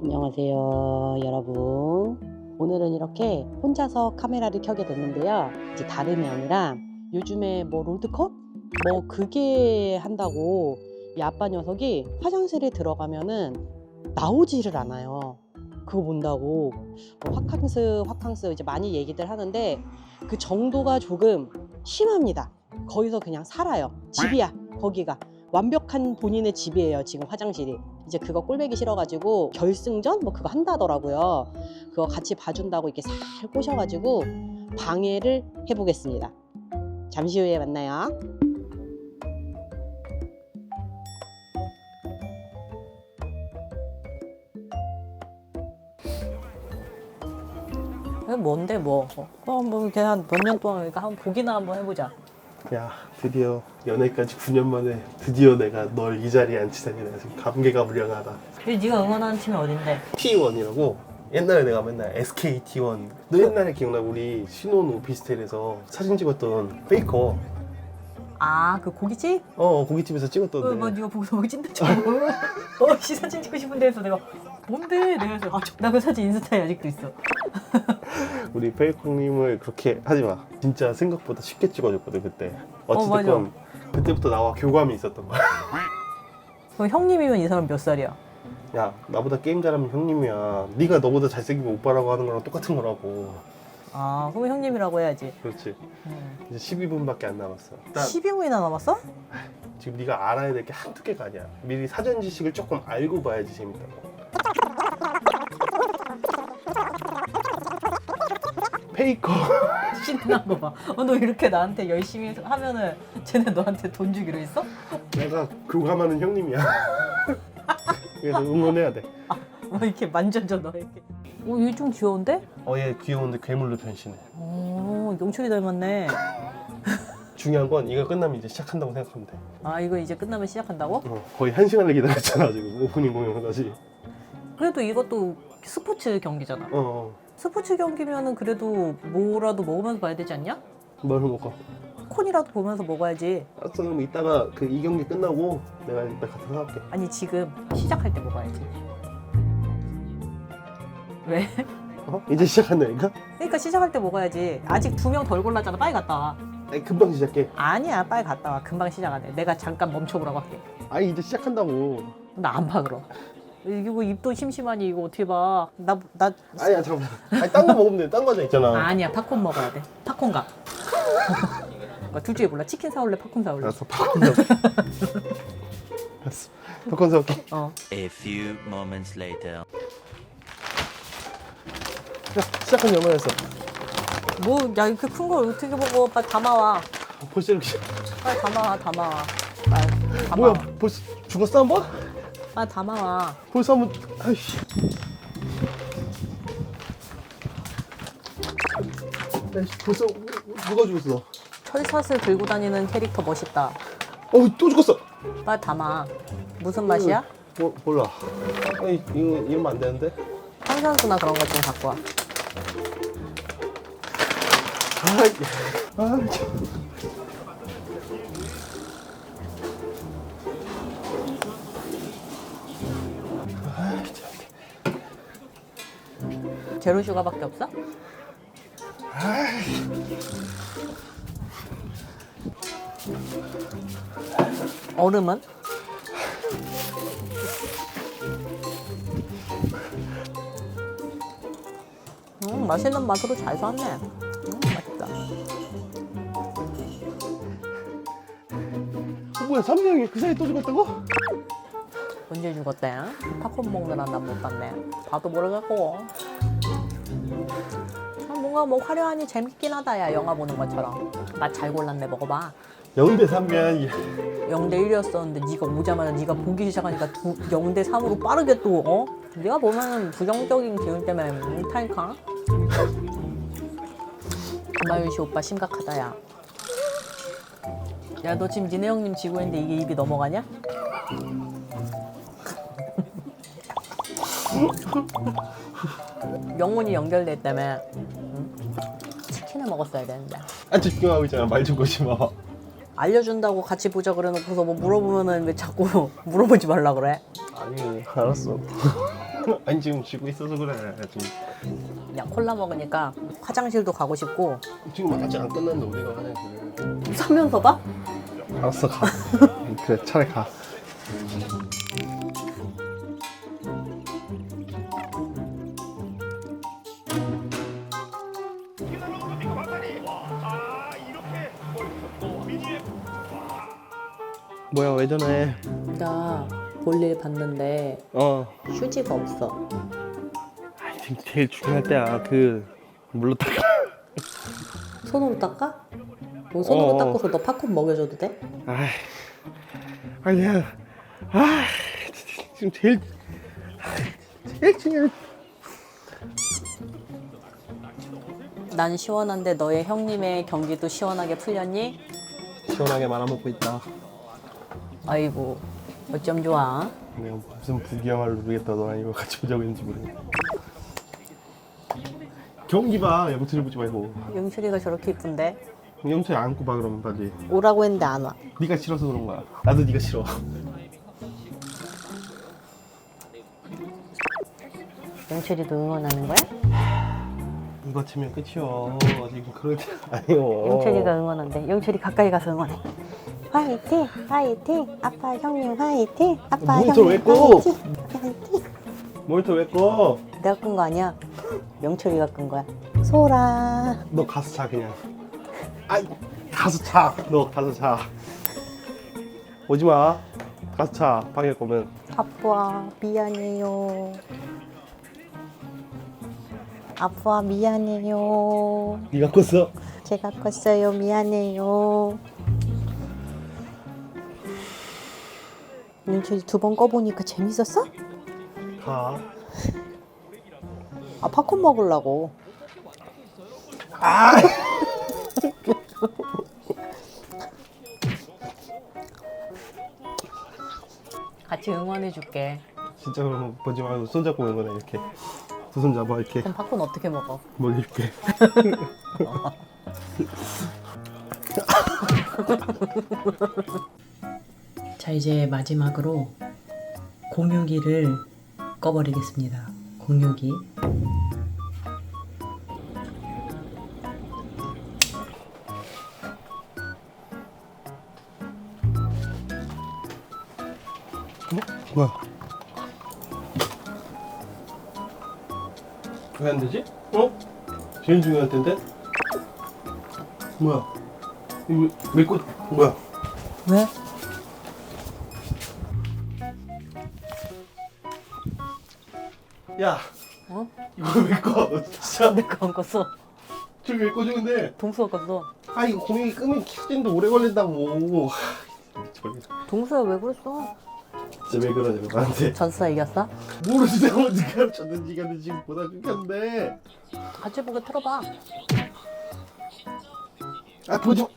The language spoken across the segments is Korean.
안녕하세요, 여러분. 오늘은 이렇게 혼자서 카메라를 켜게 됐는데요. 이제 다름이 아니라 요즘에 뭐 롤드컵? 뭐 그게 한다고 이 아빠 녀석이 화장실에 들어가면은 나오지를 않아요. 그거 본다고 뭐 화캉스, 화캉스 이제 많이 얘기들 하는데 그 정도가 조금 심합니다. 거기서 그냥 살아요. 집이야, 거기가. 완벽한 본인의 집이에요, 지금 화장실이. 이제 그거 꼴배기 싫어가지고 결승전 뭐 그거 한다더라고요. 그거 같이 봐준다고 이렇게 살 꼬셔가지고 방해를 해보겠습니다. 잠시 후에 만나요. 뭔데 뭐? 어, 뭐 그냥 몇 년 동안 그러니까 한번 보기나 한번 해보자. 야 드디어 연애까지 9년 만에 드디어 내가 널 이 자리에 앉히다니 내가 지금 감개가 무량하다 근데 네가 응원하는 팀이 어딘데? T1이라고 옛날에 내가 맨날 SK T1 너 옛날에 기억나 우리 신혼 오피스텔에서 사진 찍었던 페이커 아 그 고깃집? 어 고깃집에서 찍었던데 그뭐 네가 보고서 뭐 찐득 쳐고 어 씨 사진 찍고 싶은데 해서 내가 뭔데? 내가 그래서 아나 그 사진 인스타에 아직도 있어. 우리 페이커님을 그렇게 하지 마 진짜 생각보다 쉽게 찍어줬거든 그때 어, 어찌됐건 그때부터 나와 교감이 있었던 거야 그럼 형님이면 이 사람 몇 살이야? 야 나보다 게임 잘하면 형님이야 네가 너보다 잘생기면 오빠라고 하는 거랑 똑같은 거라고 아 그럼 형님이라고 해야지. 그렇지 음. 이제 12분밖에 안 남았어 일단 12분이나 남았어? 지금 네가 알아야 될 게 한두 개가 아니야. 미리 사전 지식을 조금 알고 봐야지 재밌다고. 페이커. 신난 거 봐. 어, 너 이렇게 나한테 열심히 하면은 쟤네 너한테 돈 주기로 했어? 내가 교감하는 형님이야. 그래서 응원해야 돼. 뭐 이렇게 만져줘 너 이렇게. 오 얘 좀 귀여운데? 어얘 귀여운데 괴물로 변신해. 오 용철이 닮았네. 중요한 건 이거 끝나면 이제 시작한다고 생각하면 돼. 아 이거 이제 끝나면 시작한다고? 어, 거의 한 시간을 기다렸잖아 지금 오프닝 공연까지. 그래도 이것도 스포츠 경기잖아. 어, 어. 스포츠 경기면은 그래도 뭐라도 먹으면서 봐야 되지 않냐? 뭘 먹어? 콘이라도 보면서 먹어야지. 알았어 그럼 이따가 그 이 경기 끝나고 내가 이따 가서 사올게. 아니 지금 시작할 때 먹어야지. 왜? 어? 이제 시작한다니까? 그러니까 시작할 때 먹어야지. 아직 두 명 덜 골랐잖아. 빨리 갔다 와. 아니 금방 시작해. 아니야, 빨리 갔다 와. 금방 시작 안 해. 내가 잠깐 멈춰보라고 할게. 아니 이제 시작한다고. 나 안 봐 그럼. 이거 입도 심심하니 이거 어떻게 봐? 나 나 아니야 잠깐만. 아니 딴거 먹으면 돼. 딴 과자 있잖아. 아 니야 팝콘 먹어야 돼. 팝콘 가. 어, 둘 중에 몰라. 치킨 사올래? 팝콘 사올래? 알았어 팝콘 사올게. 알았어. 팝콘 사올게. 어. A few moments later. 야 시작한 지 얼마나 됐어? 뭐 야 이렇게 큰 걸 어떻게 먹어? 빨리 담아와. 벌써 이렇게 빨리 담아와. 담아와. 빨리 담아와. 뭐야 벌써 죽었어 한 번? 빨리 담아와. 벌써 한 번? 아이씨. 아이씨 벌써 누가 죽었어? 철사슬 들고 다니는 캐릭터 멋있다. 어또 죽었어. 빨리 담아. 무슨 맛이야? 뭐 몰라. 아니 이거 이러면 안 되는데. 탄산수나 그런 것 좀 갖고 와. 아이 아 참. 제로 슈가밖에 없어? 얼음은? 음, 맛있는 맛으로 잘 샀네. 음, 맛있다. 어, 뭐야 삼명이 그 사이 또 죽었다고? 언제 죽었대? 팝콘 먹느라 난못 봤네. 봐도 모르겠고. 아, 뭔가 뭐 화려하니 재밌긴 하다, 야. 영화 보는 것처럼. 맛 잘 골랐네, 먹어봐. 영대 삼면 0대 1이었었는데 네가 오자마자 네가 보기 시작하니까 두, 0대 3으로 빠르게 또 어? 네가 보면은 부정적인 기운 때문에 못하니까 김하윤 씨 오빠 심각하다 야. 야 너 지금 니네 형님 지고 있는데 이게 입이 넘어가냐? 영혼이 연결됐다며 먹었어야 되는데 아 집중하고 있잖아 말 좀 거지 마. 알려준다고 같이 보자 그래놓고서 뭐 물어보면은 왜 자꾸 물어보지 말라 그래? 아니 알았어. 아니 지금 쥐고 있어서 그래 지금 야 콜라 먹으니까 화장실도 가고 싶고 지금 아직 안 끝났는데 우리가 화장실 사면서 봐? 알았어 가 그래 차라리 가 뭐야 왜 전화해 나 볼일 봤는데 어 휴지가 없어 아이, 지금 제일 중요할 때야 그 물로 닦아 손으로 닦아? 뭐 손으로 어. 닦아서 너 팝콘 먹여줘도 돼? 아이 아니 내가 아 지금 제일 제일 중요한 난 시원한데 너의 형님의 경기도 시원하게 풀렸니? 시원하게 말아먹고 있다 아이고 어쩜 좋아? 내가 무슨 부귀영화를 누리겠다 너랑 이거 같이 보자고 했는지 모르겠네. 경기 봐. 영철이 보지 말고. 영철이가 저렇게 이쁜데? 영철이 안고 봐 그러면 빨리. 오라고 했는데 안 와. 네가 싫어서 그런 거야. 나도 네가 싫어. 영철이도 응원하는 거야? 이거 치면 끝이요. 지금 그럴 때 아니요. 영철이가 응원한대. 영철이 가까이 가서 응원해. 화이팅, 화이팅, 아빠 형님 화이팅, 아빠 모니터 왜 꺼? 화이팅. 모니터 왜 꺼? 내가 끈 거 아니야? 영철이가 끈 거야. 소라. 너 가서 자 그냥 아이 가서 자 너 가서 자 오지 마 가서 자 방에 거면 아빠 미안해요. 아빠 미안해요. 네가 껐어 제가 컸어요. 미안해요. 영철이 두번 꺼보니까 재밌었어? 가 아 팝콘 먹으려고. 아! 같이 응원해 줄게. 진짜 그러면 보지 말고 손 잡고 오는 거네 이렇게 두 손 잡아 이렇게 그럼 팝콘 어떻게 먹어? 멀리게 자 이제 마지막으로 공유기를 꺼버리겠습니다. 공유기. 뭐야 왜 안 되지? 어? 제일 중요할 텐데 뭐야 이거 왜꽃 뭐야 왜? 야 어? 이거 왜 꺼 진짜 내가 안 껐어. 저기 왜 꺼주는데 동수가 껐어. 아 이거 공이 끄면 켜지는데 오래 걸린다고 동수야 왜 그랬어? 진짜 왜 그러냐고 나한테 전수가 이겼어? 모르지 내가 먼저 가르쳤는지 이겼는지 지금 보다 죽겠는데 같이 보게 틀어봐. 아 마.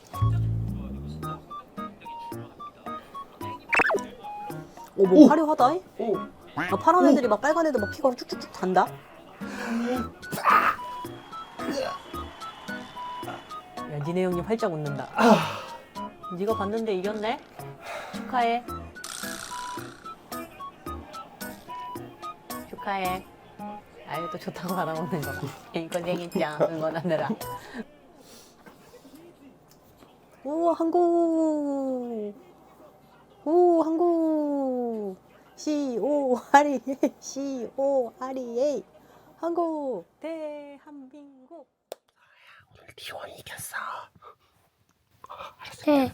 오, 뭐 오! 화려하다. 잉? 오 아, 파란 애들이 막 빨간 애들 막 피가 쭉쭉쭉 단다. 야, 니네 형님 활짝 웃는다. 네가 봤는데 이겼네? 축하해. 축하해. 아유 또 좋다고 바라보는 거. 고생했죠 응원하느라. 오 한국. 오 한국. COREA, COREA. 한국, 대한민국. 오늘 디원이 이겼어. 알았어. 네.